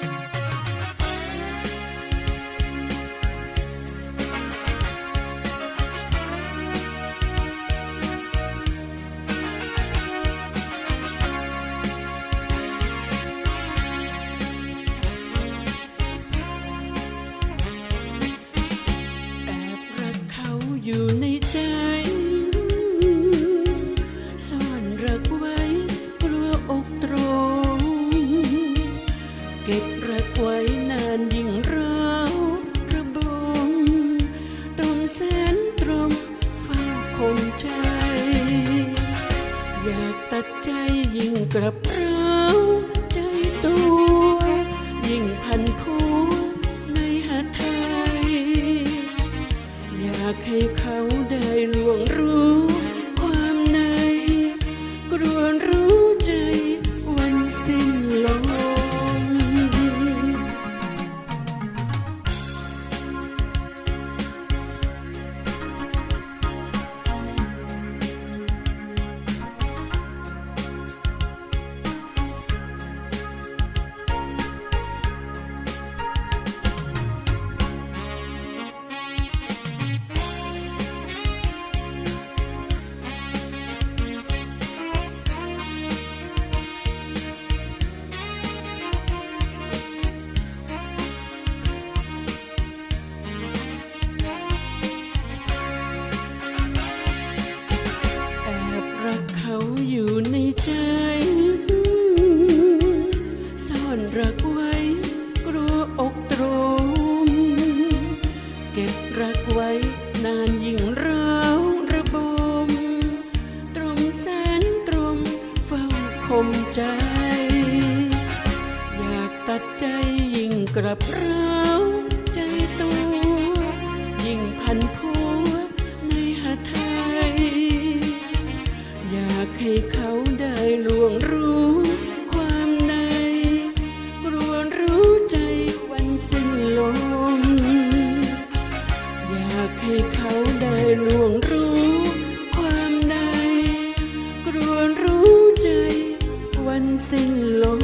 Bye. คงใจ อยากตัดใจยิ่งกระเพราใจตัว ยิ่งพันผูในหาไทย อยากให้ ใจ อยากตัดใจยิ่งกลับร้าใจตัว ยิ่งพันพัวในหาไทย อยากให้เขาได้ลวงรู้ความในกลัวรู้ใจวันสิ้นลม อยากให้เขาได้ลวง xin lỗi.